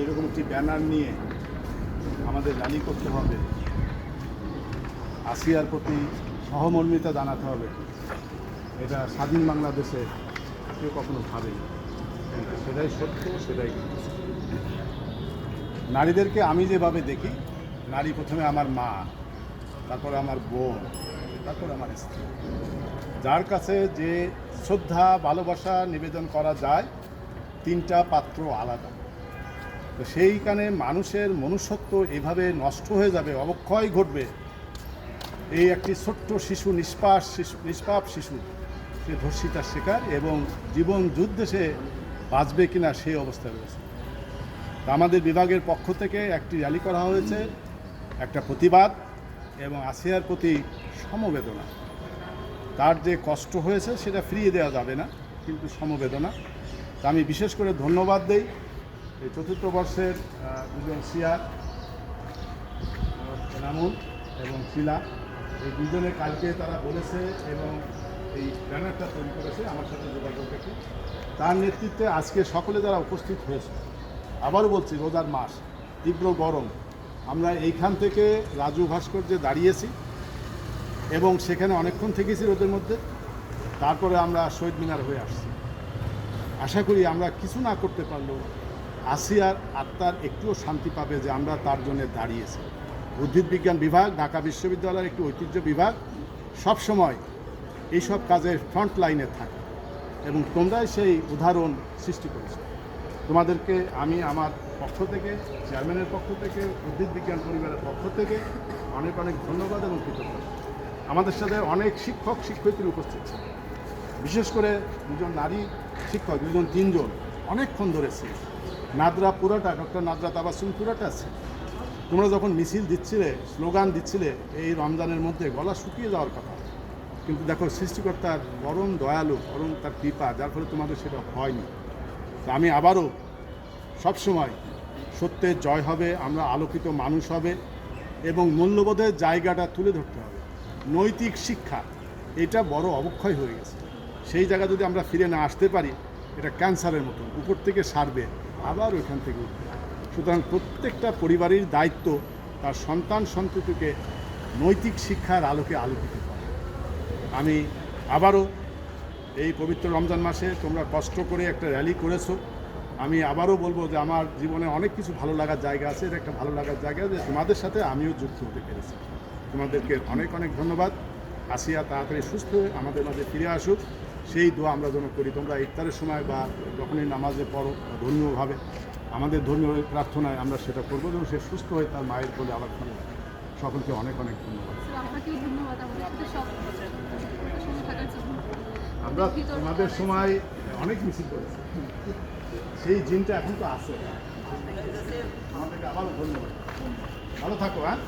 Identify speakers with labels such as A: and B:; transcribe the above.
A: এইরকম একটি ব্যানার নিয়ে আমাদের র্যালি করতে হবে। আসিয়ার প্রতি সহমর্মিতা জানাতে হবে। এটা স্বাধীন বাংলাদেশে কেউ কখনো কিন্তু সেটাই সত্য, সেটাই নারীদেরকে আমি যেভাবে দেখি, নারী প্রথমে আমার মা, তারপরে আমার বোন, তারপরে আমার স্ত্রী। যার কাছে যে শ্রদ্ধা, ভালোবাসা নিবেদন করা যায়, তিনটা পাত্র আলাদা। তো সেইখানে মানুষের মনুষ্যত্ব এভাবে নষ্ট হয়ে যাবে, অবক্ষয় ঘটবে। এই একটি ছোট্ট শিশু নিষ্পাস শিশু, নিষ্পাপ শিশু, সে ধর্ষিতার শিকার এবং জীবন যুদ্ধে সে বাঁচবে কিনা সেই অবস্থায় রয়েছে। আমাদের বিভাগের পক্ষ থেকে একটি র্যালি করা হয়েছে, একটা প্রতিবাদ এবং আসিয়ার প্রতি সমবেদনা। তার যে কষ্ট হয়েছে সেটা ফিরিয়ে দেওয়া যাবে না, কিন্তু সমবেদনা। তা আমি বিশেষ করে ধন্যবাদ দেই। এই চতুর্থ বর্ষের দুজন সিয়ার, এনামুল এবং শিলা, এই দুজনে কালকে তারা বলেছে এবং এই ব্যানারটা তৈরি করেছে, আমার সাথে যোগাযোগ রেখে। তার নেতৃত্বে আজকে সকলে যারা উপস্থিত হয়েছে, আবারও বলছি, রোজার মাস, তীব্র গরম, আমরা এইখান থেকে রাজু ভাস্কর্যে দাঁড়িয়েছি এবং সেখানে অনেকক্ষণ থেকেছি রোদের মধ্যে। তারপরে আমরা শহীদ মিনার হয়ে আসছি। আশা করি আমরা কিছু না করতে পারলেও আসিয়ার আত্মার একটুও শান্তি পাবে যে আমরা তার জন্য দাঁড়িয়েছি। উদ্ভিদ বিজ্ঞান বিভাগ, ঢাকা বিশ্ববিদ্যালয়ের একটি ঐতিহ্য বিভাগ সবসময় এইসব কাজের ফ্রন্ট লাইনে থাকে এবং তোমরাই সেই উদাহরণ সৃষ্টি করেছ। তোমাদেরকে আমি আমার পক্ষ থেকে চেয়ারম্যানের পক্ষ থেকে, উদ্ভিদ বিজ্ঞান পরিবারের পক্ষ থেকে অনেক অনেক ধন্যবাদ এবং কৃতজ্ঞতা। আমাদের সাথে অনেক শিক্ষক, শিক্ষয়িত্রী উপস্থিত ছিল। বিশেষ করে দুজন নারী শিক্ষক, দুজন তিনজন অনেকক্ষণ ধরে ধরেছে নাদরা পুরাটা ডক্টর নাদরা তাবাসুম পুরাটা আছে। তোমরা যখন মিছিল দিচ্ছিলে, স্লোগান দিচ্ছিলে, এই রমজানের মধ্যে গলা শুকিয়ে যাওয়ার কথা। কিন্তু দেখো, সৃষ্টিকর্তার পরম দয়ালু, পরম তার কৃপা, যার ফলে তোমাদের সেটা হয়নি। তো আমি আবারও সবসময় সত্যের জয় হবে, আমরা আলোকিত মানুষ হবে, এবং মূল্যবোধের জায়গাটা তুলে ধরতে হবে। নৈতিক শিক্ষা, এটা বড় অবক্ষয় হয়ে গেছে। সেই জায়গা যদি আমরা ফিরে না আসতে পারি, এটা ক্যান্সারের মতন, উপর থেকে সারবে। আবার ওইখান থেকে উঠবে। সুতরাং প্রত্যেকটা পরিবারের দায়িত্ব তার সন্তান সন্ততিকে নৈতিক শিক্ষার আলোকে আলোকিত করা। আমি আবারও এই পবিত্র রমজান মাসে তোমরা কষ্ট করে একটা র্যালি করেছ। আমি আবারও বলব যে আমার জীবনে অনেক কিছু ভালো লাগার জায়গা আছে এটা একটা ভালো লাগার জায়গা যে তোমাদের সাথে আমিও যুক্ত হতে পেরেছি। তোমাদেরকে অনেক অনেক ধন্যবাদ। আসিয়া তাড়াতাড়ি সুস্থ হয়ে আমাদের মাঝে ফিরে আসুক। সেই দোয়া আমরা যেন করি। তোমরা ইফতারের সময় বা যখনই নামাজে পড়ো ধর্মীয়ভাবে আমাদের ধর্মীয় প্রার্থনায় আমরা সেটা করব যেন সে সুস্থ হয়ে তার মায়ের বলে আলাপ করে সকলকে অনেক অনেক ধন্যবাদ। আমরা তোমাদের সময় অনেক মিছিল করেছি। সেই জিনটা এখন তো আছে। আমাদেরকে আবারও ধন্যবাদ। ভালো থাকো হ্যাঁ?